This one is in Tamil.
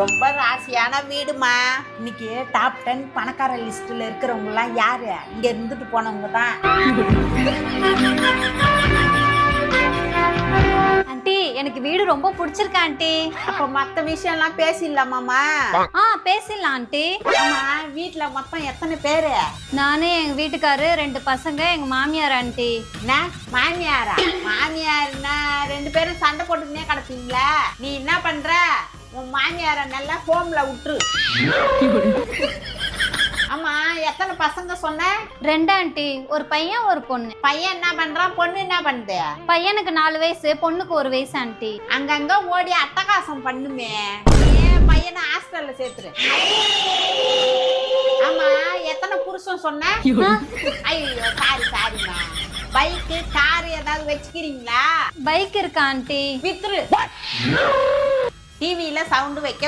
ரொம்ப ராசியான வீடுமா. இன்னைக்கு டாப் டென் பணக்கார லிஸ்ட்ல இருக்கிறவங்க எல்லாம் யாரு? இங்க இருந்துட்டு போனவங்க தான். ஆண்டி எனக்கு வீடு ரொம்ப பிடிச்சிருக்கு ஆண்டி. அப்ப மத்த விஷயம் எல்லாம் பேசிடலாமாமா ஆ பேசிடலாம் ஆண்டி. ஆமா வீட்ல மொத்தம் எத்தனை பேரு? நானு எங்க வீட்டுக்காரு ரெண்டு பசங்க எங்க மாமியார் ஆண்டி. என்ன? மாமியாரா? மாமியார்னா ரெண்டு பேரும் சண்டை போட்டுக்கினே கிடப்பீங்களா? நீ என்ன பண்ற? உன் மாமியார நல்லா ஹோம்ல விட்டுரு. ஆமா எத்தனை பசங்க சொன்ன? ரெண்டு ஆண்டி ஒரு பையன் ஒரு பொண்ணு. பையன் என்ன பண்றான்? பொண்ணு என்ன பண்ணுது? பையனுக்கு நாலு வயசு பொண்ணுக்கு ஒரு வயசு ஆண்டி. அங்கங்க ஓடி அட்டகாசம் பண்ணுமே. ஏன் பையனை ஹாஸ்டல்ல சேர்த்துரு. ஆமா எத்தனை புருஷன் சொன்ன? ஐயோ சாரி சாரிம்மா பைக்கு கார் ஏதாவது வச்சுக்கிறீங்களா? பைக் இருக்கா ஆண்டி? வித்துரு. டிவியில் சவுண்டு வைக்க